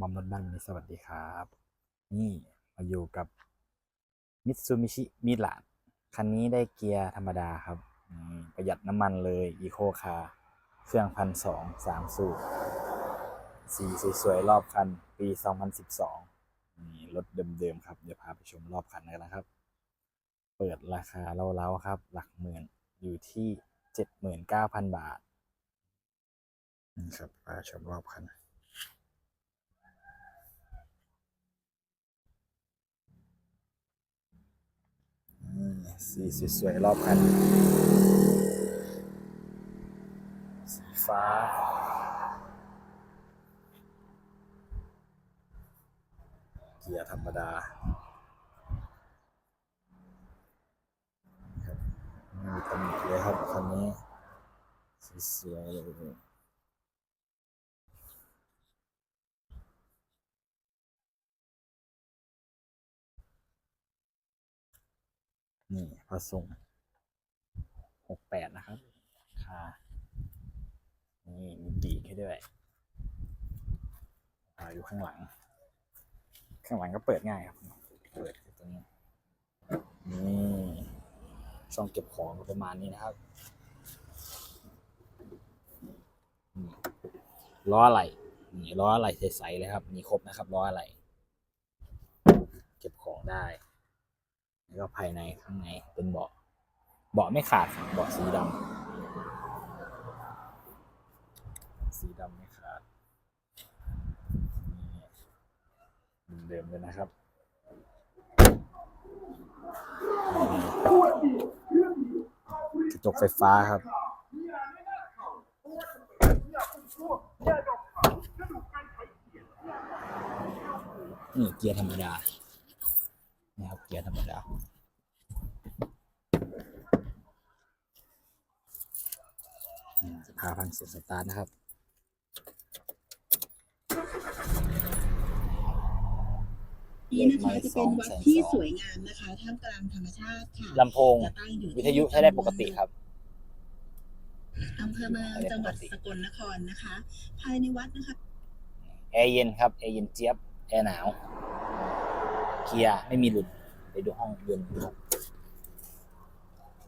บอมรถบ้านวันนี้สวัสดีครับ นี่มาอยู่กับมิตซูมิชิมิลาดคันนี้ได้เกียร์ธรรมดาครับ ประหยัดน้ำมันเลยอีโคคาเครื่องพันสองสามสูบสีสวยๆ รอบคัน ปี 2012 นี่รถเดิมๆ ครับ เดี๋ยวพาไปชมรอบคันกันนะครับ เปิดราคาเล้าๆครับ หลักหมื่นอยู่ที่ 79,000 บาท นี่ครับพาชมรอบคัน อืม สีสวยๆรอบคันสีฟ้า เกียร์ธรรมดาครับม่มีตำหนิเลยครับคันนี้สวยๆเลย นี่พอส่งหกแปดนะครับค่ะนี่มีปีกให้ด้วยอ่าอยู่ข้างหลัง ข้างหลังก็เปิดง่ายครับ เปิดตรงนี้ นี่ช่องเก็บของประมาณนี้นะครับ ล้ออะไรนี่ล้ออะไรใสๆเลยครับ มีครบนะครับล้ออะไร เก็บของได้ แล้วก็ภายในข้างในเป็นเบาะเบาะไม่ขาดครับเบาะสีดำสีดำไม่ขาดเดิมเลยนะครับกระจกไฟฟ้าครับนี่เกียร์ธรรมดา นี่ครับเกียร์ธรรมดานี่จะพาพันเสียงสตาร์ทนะครับนี่นะคะจะเป็นวัดที่สวยงามนะคะท่ามกลางธรรมชาติค่ะลำโพง จะตั้งอยู่วิทยุใช้ได้ปกติครับ อำเภอเมืองจังหวัดสกลนครนะคะ ภายในวัดนะคะ แอร์เย็นครับ แอร์เย็นเจี๊ยบ แอร์หนาว เกียร์ไม่มีหลุดไปดูห้องยนต์ครับ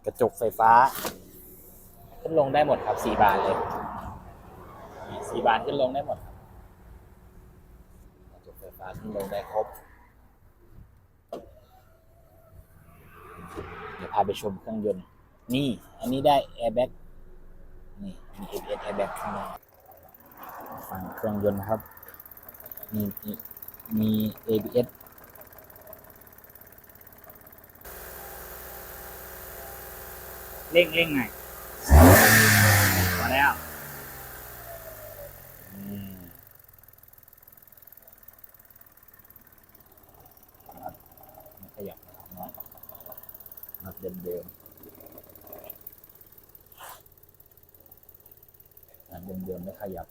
กระจกไฟฟ้า ขึ้นลงได้หมดครับสี่บานเลยสี่บานขึ้นลงได้หมดครับกระจกไฟฟ้าขึ้นลงได้ครบ เดี๋ยวพาไปชมเครื่องยนต์ นี่ อันนี้ได้แอร์แบ็กนี่มี ABS แอร์แบ็กข้างในฝั่งเครื่องยนต์ครับ มีมีมี ABS เร่งเร่งหน่อยมาแล้วขยับไม่ขยับนะครับนะนับเดิมเดิมๆนับเดิมเดิมๆไม่ขยับ